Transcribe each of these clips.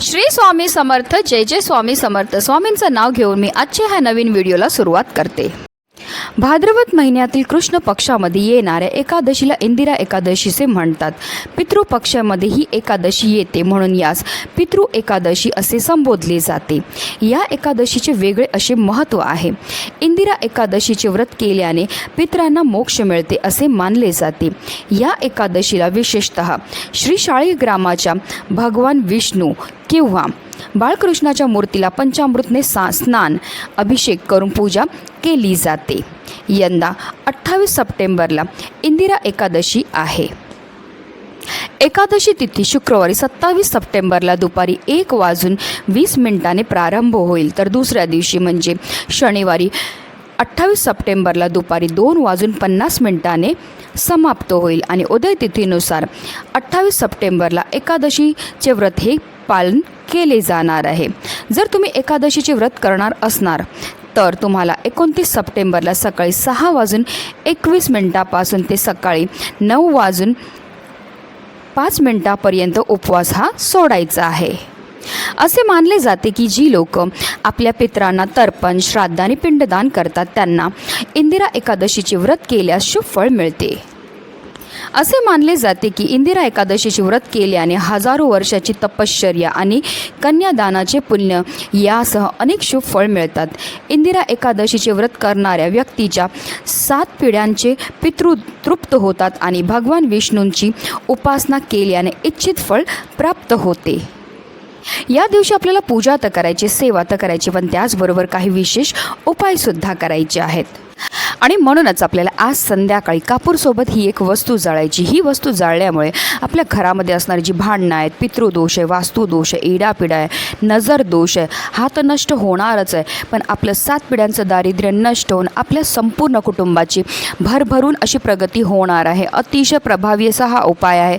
श्री स्वामी समर्थ जय जय स्वामी समर्थ. स्वामींचं नाव घेऊन मी आजच्या ह्या नवीन व्हिडिओला सुरुवात करते. भाद्रवत महिन्यातील कृष्ण पक्षामध्ये येणाऱ्या एकादशीला इंदिरा एकादशीचे म्हणतात. पितृपक्षामध्ये ही एकादशी येते म्हणून यास पितृ एकादशी असे संबोधले जाते. या एकादशीचे वेगळे असे महत्त्व आहे. इंदिरा एकादशीचे व्रत केल्याने पितरांना मोक्ष मिळते असे मानले जाते. या एकादशीला विशेषत श्री ग्रामाच्या भगवान विष्णू किंवा बाळकृष्णाच्या मूर्तीला पंचामृतने सा स्नान अभिषेक करून पूजा केली जाते. यंदा अठ्ठावीस सप्टेंबरला इंदिरा एकादशी आहे. एकादशी तिथी शुक्रवारी सत्तावीस सप्टेंबरला दुपारी एक वाजून वीस मिनिटाने प्रारंभ होईल. तर दुसऱ्या दिवशी म्हणजे शनिवारी अठ्ठावीस सप्टेंबरला दुपारी दोन वाजून पन्नास मिनिटाने समाप्त होईल. आणि उदय तिथीनुसार अठ्ठावीस सप्टेंबरला एकादशीचे व्रत हे पालन केले जाणार आहे. जर तुम्ही एकादशीचे व्रत करणार असणार तर तुम्हाला एकोणतीस सप्टेंबरला सकाळी सहा वाजून एकवीस मिनिटापासून ते सकाळी नऊ वाजून पाच मिनिटापर्यंत उपवास हा सोडायचा आहे. असे मानले जाते की जी लोक आपल्या पितरांना तर्पण श्राद्ध आणि पिंडदान करतात त्यांना इंदिरा एकादशीचे व्रत केल्यास शुभ फळ मिळते. असे मानले जाते की इंदिरा एकादशीचे व्रत केल्याने हजारो वर्षाची तपश्चर्या आणि कन्यादानाचे पुण्य यासह अनेक शुभ फळ मिळतात. इंदिरा एकादशीचे व्रत करणाऱ्या व्यक्तीच्या सात पिढ्यांचे पितृ तृप्त होतात आणि भगवान विष्णूंची उपासना केल्याने इच्छित फळ प्राप्त होते. या दिवशी आपल्याला पूजा तर करायची सेवा तर करायची पण त्याचबरोबर काही विशेष उपायसुद्धा करायचे आहेत. आणि म्हणूनच आपल्याला आज संध्याकाळी कापूरसोबत ही एक वस्तू जाळायची. ही वस्तू जाळल्यामुळे आपल्या घरामध्ये असणारी जी भांडणं आहेत पितृदोष आहे वास्तुदोष आहे इडापिडा आहे नजर दोष आहे हा तर नष्ट होणारच आहे. पण आपलं सात पिढ्यांचं दारिद्र्य नष्ट होऊन आपल्या संपूर्ण कुटुंबाची भरभरून अशी प्रगती होणार आहे. अतिशय प्रभावी असा हा उपाय आहे.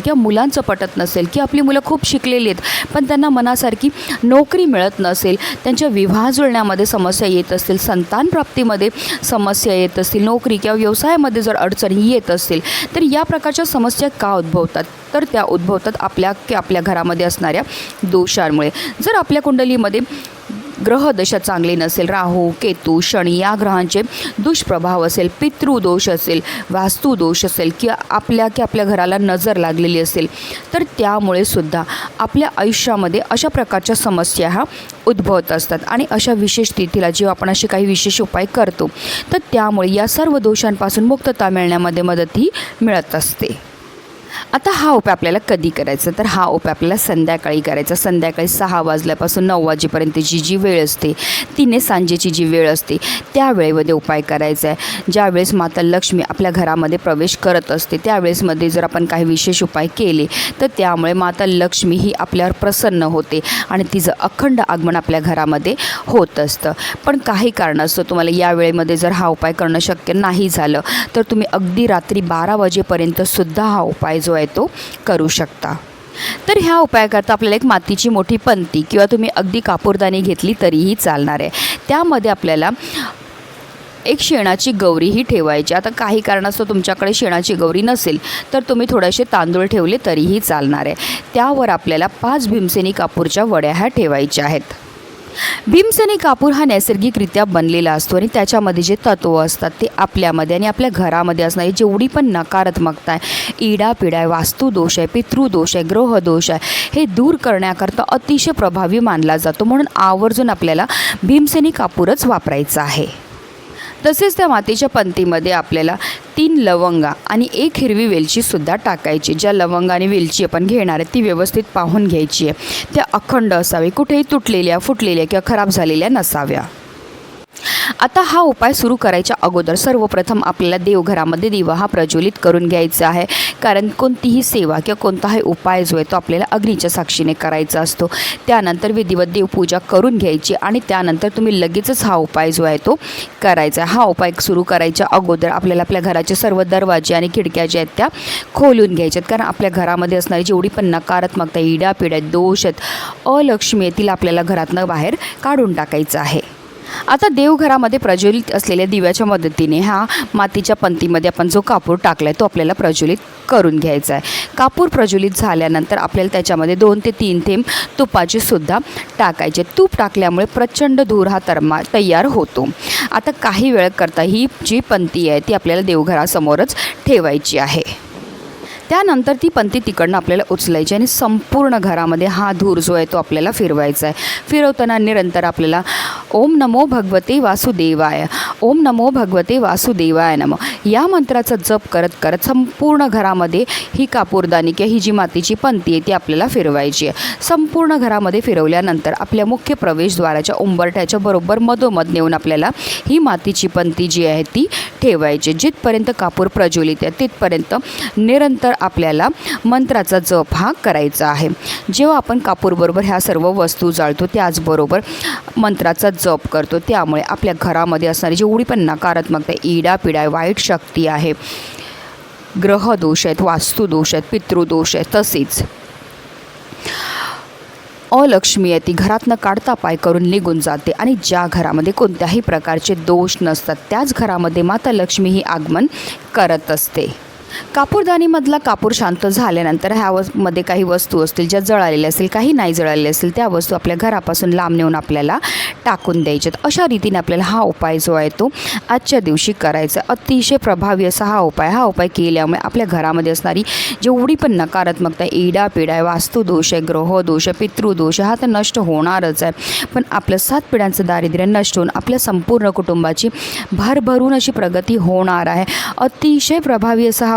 किंवा मुलांचं पटत नसेल की आपली मुलं खूप शिकलेली आहेत पण त्यांना मनासारखी नोकरी मिळत नसेल त्यांच्या विवाह जुळण्यामध्ये समस्या येत असतील संतानप्राप्तीमध्ये समस्या येत असतील नोकरी किंवा व्यवसायामध्ये जर अडचणी येत असतील तर या प्रकारच्या समस्या का उद्भवतात? तर त्या उद्भवतात आपल्या की आपल्या घरामध्ये असणाऱ्या दोषांमुळे. जर आपल्या कुंडलीमध्ये ग्रहदशा चांगली नसेल राहू केतू शनी या ग्रहांचे दुष्प्रभाव असेल पितृदोष असेल वास्तुदोष असेल किंवा आपल्या की आपल्या घराला नजर लागलेली असेल तर त्यामुळे सुद्धा आपल्या आयुष्यामध्ये अशा प्रकारच्या समस्या ह्या उद्भवत असतात. आणि अशा विशेष तिथीला जेव्हा आपण असे काही विशेष उपाय करतो तर त्यामुळे या सर्व दोषांपासून मुक्तता मिळण्यामध्ये मदतही मिळत असते. आता हा उपाय आपल्याला कधी करायचा? तर हा उपाय आपल्याला संध्याकाळी करायचा. संध्याकाळी सहा वाजल्यापासून नऊ वाजेपर्यंतची जी वेळ असते तिने सांजेची जी वेळ असते त्या वेळेमध्ये उपाय करायचा आहे. ज्यावेळेस माता लक्ष्मी आपल्या घरामध्ये प्रवेश करत असते त्यावेळेसमध्ये जर आपण काही विशेष उपाय केले तर त्यामुळे माता लक्ष्मी ही आपल्यावर प्रसन्न होते आणि तिचं अखंड आगमन आपल्या घरामध्ये होत असतं. पण काही कारणास्तव तुम्हाला या वेळेमध्ये जर हा उपाय करणं शक्य नाही झालं तर तुम्ही अगदी रात्री बारा वाजेपर्यंत सुद्धा हा उपाय जो आहे तो करू शकता. तर ह्या उपायाकरता आपल्याला एक मातीची मोठी पंती किंवा तुम्ही अगदी कापूरदानी घेतली तरीही चालणार आहे. त्यामध्ये आपल्याला एक शेणाची गौरीही ठेवायची. आता काही कारणास्तव तुमच्याकडे शेणाची गौरी नसेल तर तुम्ही थोडेसे तांदूळ ठेवले तरीही चालणार आहे. त्यावर आपल्याला पाच भीमसेनी कापूरच्या वड्या ह्या ठेवायच्या आहेत. भीमसेनी कापूर हा नैसर्गिकरित्या बनलेला असतो आणि त्याच्यामध्ये जे तत्व असतात ते आपल्यामध्ये आणि आपल्या घरामध्ये असणारी जेवढी पण नकारात्मकता आहे इडापिडा आहे वास्तुदोष आहे पितृदोष आहे ग्रहदोष आहे हे दूर करण्याकरता अतिशय प्रभावी मानला जातो. म्हणून आवर्जून आपल्याला भीमसेनी कापूरच वापरायचा आहे. तसेच त्या मातीच्या पंक्तीमध्ये आपल्याला तीन लवंगा आणि एक हिरवी वेलचीसुद्धा टाकायची. ज्या लवंगा आणि वेलची आपण घेणार आहे ती व्यवस्थित पाहून घ्यायची आहे. त्या अखंड असावे कुठेही तुटलेल्या फुटलेल्या किंवा खराब झालेल्या नसाव्या. आता हा उपाय सुरू करायच्या अगोदर सर्वप्रथम आपल्याला देवघरामध्ये दिवा हा प्रज्वलित करून घ्यायचा आहे. कारण कोणतीही सेवा किंवा कोणताही उपाय जो आहे तो आपल्याला अग्नीच्या साक्षीने करायचा असतो. त्यानंतर विधिवत देवपूजा करून घ्यायची आणि त्यानंतर तुम्ही लगेचच हा उपाय जो आहे तो करायचा. आहे हा उपाय सुरू करायच्या अगोदर आपल्याला आपल्या घराचे सर्व दरवाजे आणि खिडक्या ज्या आहेत त्या खोलून घ्यायच्यात. कारण आपल्या घरामध्ये असणारी जेवढी पण नकारात्मकता इड्यापिड्या दोष आहेत अलक्ष्मी येतील आपल्याला घरातनं बाहेर काढून टाकायचं आहे. आता देवघरामध्ये प्रज्वलित असलेल्या दिव्याच्या मदतीने हा मातीच्या पंतीमध्ये आपण जो कापूर टाकला आहे तो आपल्याला प्रज्वलित करून घ्यायचा आहे. कापूर प्रज्वलित झाल्यानंतर आपल्याला त्याच्यामध्ये दोन ते तीन थेंब तुपाचे सुद्धा टाकायचे तूप टाकल्यामुळे प्रचंड धूर हा तरमा तयार होतो. आता काही वेळ करता ही जी पंती आहे ती आपल्याला देवघरासमोरच ठेवायची आहे. त्यानंतर ती पंती तिकडनं आपल्याला उचलायची आणि संपूर्ण घरामध्ये हा धूर जो आहे तो आपल्याला फिरवायचा आहे. फिरवताना निरंतर आपल्याला ओम नमो भगवते वासुदेवाय. ओम नमो भगवते वासुदेवाय नमो. या मंत्राचा जप करत करत संपूर्ण घरामध्ये ही कापूरदानी किंवा ही जी मातीची पंती आहे ती आपल्याला फिरवायची आहे. संपूर्ण घरामध्ये फिरवल्यानंतर आपल्या मुख्य प्रवेशद्वाराच्या उंबरठ्याच्या बरोबर मधोमध नेऊन आपल्याला ही मातीची पंती जी आहे ती ठेवायची जिथपर्यंत कापूर प्रज्वलित आहे तिथपर्यंत निरंतर आपल्याला मंत्राचा जप हा करायचा आहे. जेव्हा आपण कापूरबरोबर ह्या सर्व वस्तू जाळतो त्याचबरोबर मंत्राचा जप करतो. त्यामुळे आपल्या घरामध्ये असणारी जेवढी पण नकारात्मकता इडा पिडा वाईट शक्ती आहे. ग्रहदोष आहेत वास्तुदोष आहेत पितृदोष आहेत तसेच अलक्ष्मी आहे ती घरातनं काढता पाय करून निघून जाते. आणि ज्या घरामध्ये कोणत्याही प्रकारचे दोष नसतात त्याच घरामध्ये माता लक्ष्मी ही आगमन करत असते. कापूरदानीमधला कापूर शांत झाल्यानंतर ह्या मध्ये काही वस्तू असतील ज्या जळालेल्या असतील काही नाही जळालेल्या असतील त्या वस्तू आपल्या घरापासून लांब नेऊन आपल्याला टाकून द्यायच्यात. अशा रीतीने आपल्याला हा उपाय जो आहे तो आजच्या दिवशी करायचा. अतिशय प्रभावी असा हा उपाय हा उपाय केल्यामुळे आपल्या घरामध्ये असणारी जेवढी पण नकारात्मकता इडा पिडा आहे वास्तुदोष आहे ग्रहदोष आहे पितृदोष आहे हा तर नष्ट होणारच आहे. पण आपलं सात पिढ्यांचं दारिद्र्य नष्ट होऊन आपल्या संपूर्ण कुटुंबाची भरभरून अशी प्रगती होणार आहे. अतिशय प्रभावी असा हा